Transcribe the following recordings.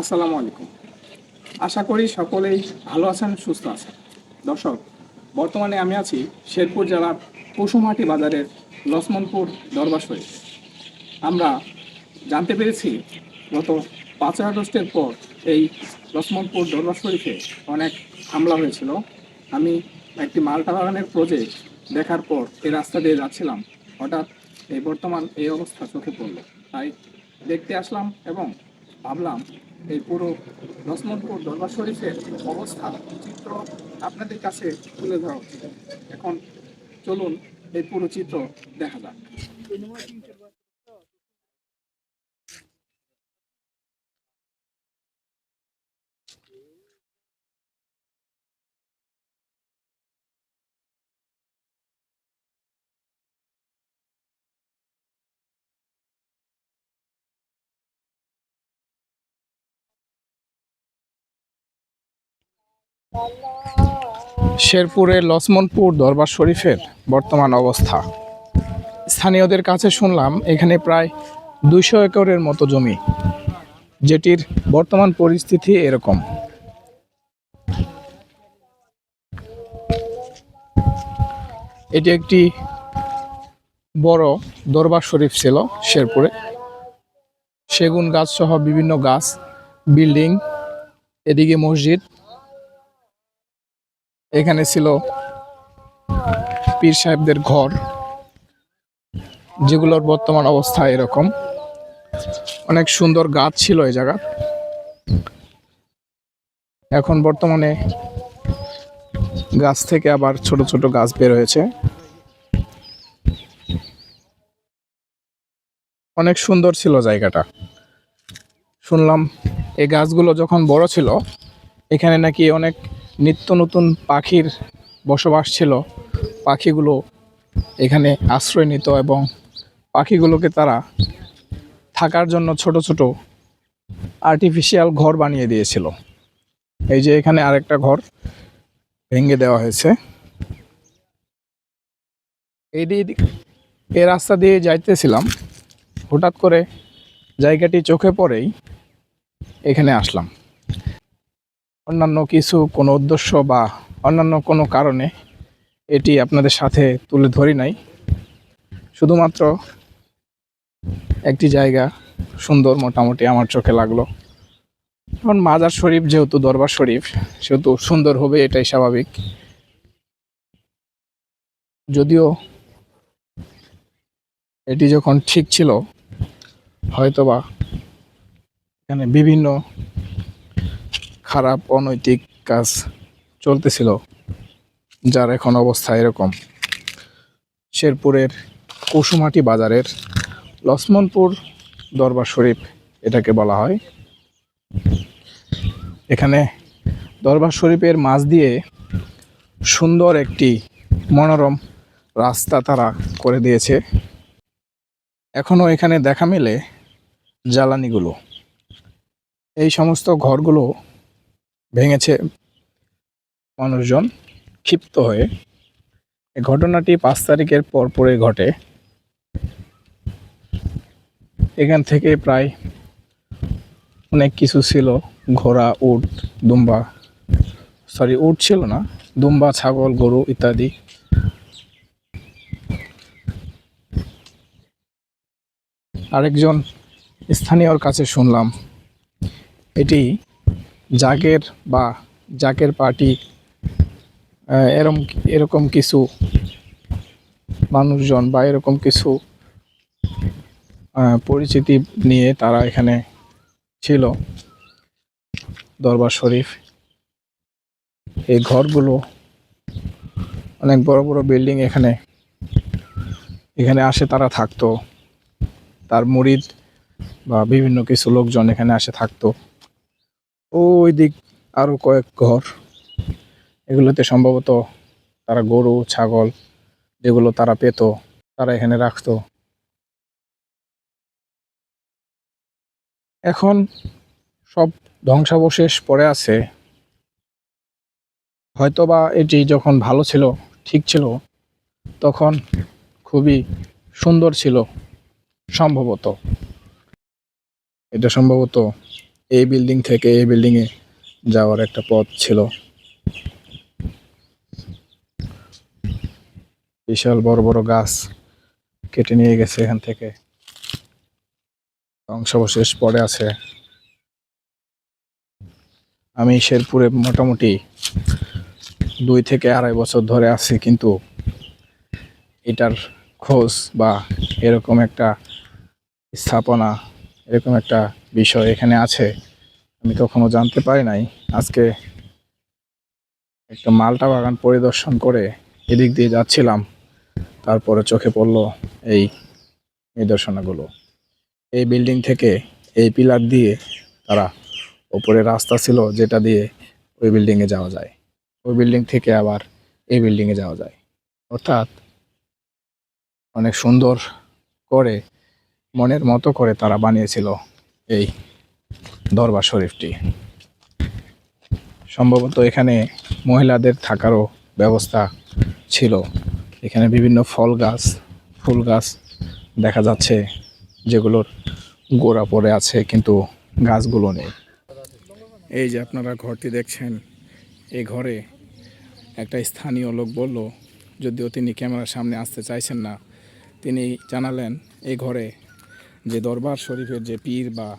আসসালামু আলাইকুম। আশা করি সকলেই ভালো আছেন, সুস্থ আছেন। দর্শক, বর্তমানে আমি আছি শেরপুর জেলার পশুমাটি বাজারের লক্ষ্মণপুর দরবার শরীফ। আমরা জানতে পেরেছি, গত পাঁচই আগস্টের পর এই লক্ষ্মণপুর দরবার শরীফে অনেক হামলা হয়েছিল। আমি একটি মালটা বাগানের প্রজেক্ট দেখার পর এই রাস্তা দিয়ে যাচ্ছিলাম। হঠাৎ এই বর্তমান এই অবস্থা চোখে পড়ল। তাই দেখতে আসলাম এবং ভাবলাম এই পুরো লক্ষ্মণপুর দরবার শরীফের অবস্থা, চিত্র আপনাদের কাছে তুলে ধরা এখন চলুন এই পুরো চিত্র দেখা যাক। শেরপুরের লক্ষ্মণপুর দরবার শরীফের বর্তমান অবস্থা। স্থানীয়দের কাছে শুনলাম এখানে প্রায় দুইশো একরের মতো জমি। যেটির বর্তমান পরিস্থিতি এরকম। এটি একটি বড় দরবার শরীফ ছিল শেরপুরে। সেগুন গাছ সহ বিভিন্ন গাছ, বিল্ডিং, এদিকে মসজিদ এখানে ছিল পীর সাহেবদের ঘর, যেগুলোর বর্তমান অবস্থা এরকম। অনেক সুন্দর গাছ ছিল এই জায়গা। এখন বর্তমানে গাছ থেকে আবার ছোট ছোট গাছ বের হয়েছে। অনেক সুন্দর ছিল জায়গাটা। শুনলাম এই গাছগুলো যখন বড় ছিল, এখানে নাকি অনেক নিত্য নতুন পাখির বসবাস ছিল। পাখিগুলো এখানে আশ্রয় নিত এবং পাখিগুলোকে তারা থাকার জন্য ছোট ছোট আর্টিফিশিয়াল ঘর বানিয়ে দিয়েছিল। এই যে এখানে আরেকটা ঘর ভেঙে দেওয়া হয়েছে। এই দিক এই রাস্তা দিয়ে যাইতেছিলাম। হঠাৎ করে জায়গাটি চোখে পড়েই এখানে আসলাম। অন্যান্য কিছু কোনো উদ্দেশ্য বা অন্যান্য কোনো কারণে এটি আপনাদের সাথে তুলে ধরি নাই। শুধুমাত্র একটি জায়গা সুন্দর মোটামুটি আমার চোখে লাগল। এখন মাজার শরীফ যেহেতু, দরবার শরীফ সেহেতু সুন্দর হবে, এটাই স্বাভাবিক। যদিও এটি যখন ঠিক ছিল, হয়তোবা এখানে বিভিন্ন খারাপ, অনৈতিক কাজ চলতেছিল, যার এখন অবস্থা এরকম। শেরপুরের কুসুমাটি বাজারের লক্ষ্মণপুর দরবার শরীফ এটাকে বলা হয়। এখানে দরবার শরীফের মাঝ দিয়ে সুন্দর একটি মনোরম রাস্তা তারা করে দিয়েছে। এখনও এখানে দেখা মেলে জ্বালানিগুলো। এই সমস্ত ঘরগুলো ভেঙেছে। মানুষজন ক্ষিপ্ত হয়ে ঘটনাটি পাঁচ তারিখের পর পরে ঘটে। এখান থেকে প্রায় অনেক কিছু ছিল। ঘোড়া, উট, দুম্বা সরি উট ছিল না, দুম্বা, ছাগল, গরু ইত্যাদি। আরেকজন স্থানীয়র কাছে শুনলাম, এটি জাগের বা জাকের পার্টি এরম, এরকম কিছু মানুষজন বা এরকম কিছু পরিচিতি নিয়ে তারা এখানে ছিল। দরবার শরীফ, এই ঘরগুলো, অনেক বড় বড় বিল্ডিং এখানে এখানে আসে তারা থাকতো। তার মুরিদ বা বিভিন্ন কিছু লোকজন এখানে আসে থাকতো। ওই দিক আরও কয়েক ঘর। এগুলোতে সম্ভবত তারা গরু, ছাগল যেগুলো তারা পেত, তারা এখানে রাখতো। এখন সব ধ্বংসাবশেষ পড়ে আছে। হয়তোবা এটি যখন ভালো ছিল, ঠিক ছিল, তখন খুবই সুন্দর ছিল, সম্ভবত। এটা সম্ভবত এই বিল্ডিং থেকে এই বিল্ডিংয়ে যাওয়ার একটা পথ ছিল। বিশাল বড় বড় গাছ কেটে নিয়ে গেছে এখান থেকে। ধ্বংসাবশেষ পড়ে আছে। আমি শেরপুরে মোটামুটি দুই থেকে আড়াই বছর ধরে আছি, কিন্তু এটার খোঁজ বা এরকম একটা স্থাপনা এরকম একটা বিষয় এখানে আছে। আমি কখনো জানতে পারি নাই। আজকে একটা মালটা বাগান পরিদর্শন করে এদিক দিয়ে যাচ্ছিলাম। তারপরে চোখে পড়ল এই নিদর্শনাগুলো। এই বিল্ডিং থেকে এই পিলার দিয়ে তারা ওপরে রাস্তা ছিল যেটা দিয়ে ওই বিল্ডিংয়ে যাওয়া যায়। ওই বিল্ডিং থেকে আবার এই বিল্ডিংয়ে যাওয়া যায়। অর্থাৎ অনেক সুন্দর করে মনের মতো করে তারা বানিয়েছিল এই দরবার শরীফটি। সম্ভবত এখানে মহিলাদের থাকারও ব্যবস্থা ছিল। এখানে বিভিন্ন ফল গাছ, ফুল গাছ দেখা যাচ্ছে, যেগুলোর গোড়া পড়ে আছে, কিন্তু গাছগুলো নেই। এই যে আপনারা ঘরটি দেখছেন এই ঘরে একটা স্থানীয় লোক বলল, যদিও তিনি ক্যামেরার সামনে আসতে চাইছেন না, তিনি জানালেন এই ঘরে যে দরবার শরীফের যে পীর বা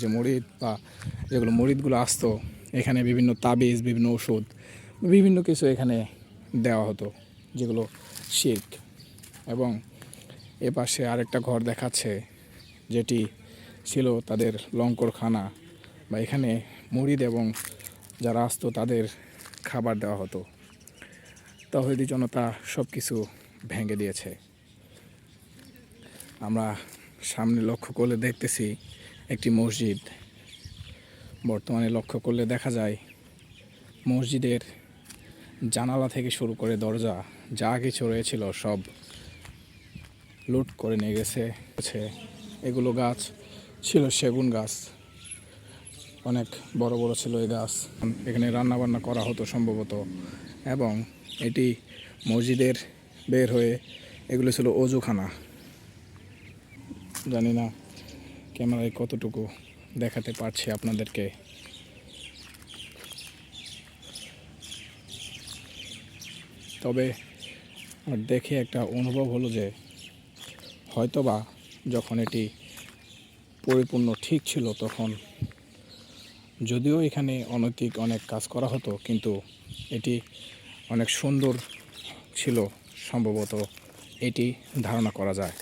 যে মরিদ বা যেগুলো মরিদগুলো আসতো, এখানে বিভিন্ন তাবিজ, বিভিন্ন ওষুধ, বিভিন্ন কিছু এখানে দেওয়া হতো, যেগুলো শির্ক। এবং এ পাশে আরেকটা ঘর দেখাচ্ছে, যেটি ছিল তাদের লঙ্করখানা বা এখানে মরিদ এবং যারা আসতো তাদের খাবার দেওয়া হতো। তহিদি জনতা সব কিছু ভেঙে দিয়েছে। আমরা সামনে লক্ষ্য করলে দেখতেছি একটি মসজিদ। বর্তমানে লক্ষ্য করলে দেখা যায় মসজিদের জানালা থেকে শুরু করে দরজা, যা কিছু রয়েছিল সব লুট করে নিয়ে গেছে। এগুলো গাছ ছিল, সেগুন গাছ। অনেক বড় বড় ছিল এই গাছ। এখানে রান্না বান্না করা হতো সম্ভবত এবং এটি মসজিদের বের হয়ে এগুলো ছিল অজুখানা। জানি না ক্যামেরায় কতটুকু দেখাতে পারছি আপনাদেরকে। তবে দেখে একটা অনুভব হলো যে হয়তোবা যখন এটি পরিপূর্ণ ঠিক ছিল তখন যদিও এখানে অনৈতিক অনেক কাজ করা হতো, কিন্তু এটি অনেক সুন্দর ছিল, সম্ভবত এটি ধারণা করা যায়।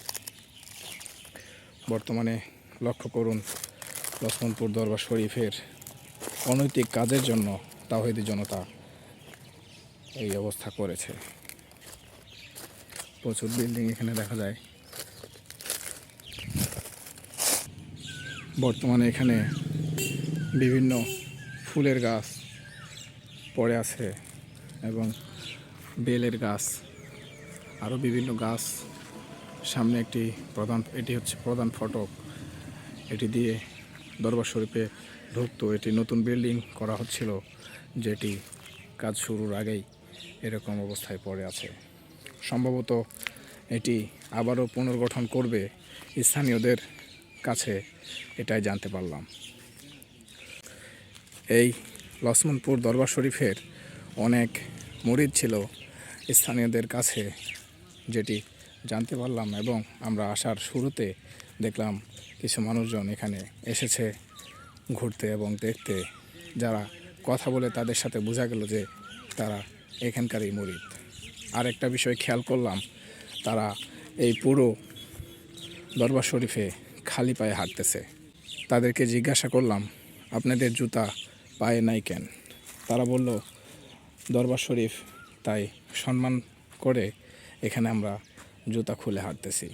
বর্তমানে লক্ষ্য করুন লক্ষ্মণপুর দরবার শরীফের অনৈতিক কাজের জন্য তাহিদি জনতা এই অবস্থা করেছে। প্রচুর বিল্ডিং এখানে দেখা যায়। বর্তমানে এখানে বিভিন্ন ফুলের গাছ পড়ে আছে এবং বেলের গাছ, আরও বিভিন্ন গাছ সামনে একটি প্রধান, এটি হচ্ছে প্রধান ফটক। এটি দিয়ে দরবার শরীফে ঢুকতো। এটি নতুন বিল্ডিং করা হচ্ছিল, যেটি কাজ শুরুর আগেই এরকম অবস্থায় পড়ে আছে। সম্ভবত এটি আবারও পুনর্গঠন করবে স্থানীয়দের কাছে, এটাই জানতে পারলাম। এই লক্ষ্মণপুর দরবার শরীফের অনেক মরিদ ছিল স্থানীয়দের কাছে, যেটি জানতে পারলাম এবং আমরা আসার শুরুতে দেখলাম কিছু মানুষজন এখানে এসেছে ঘুরতে এবং দেখতে। যারা কথা বলে তাদের সাথে বোঝা গেল যে তারা এখানকারই মুরিদ। আর একটা বিষয় খেয়াল করলাম, তারা এই পুরো দরবার শরীফে খালি পায়ে হাঁটতেছে। তাদেরকে জিজ্ঞাসা করলাম, আপনাদের জুতা পায়ে নাই কেন? তারা বলল, দরবার শরীফ তাই সম্মান করে এখানে আমরা জুতা খুলে হাঁটতেছি।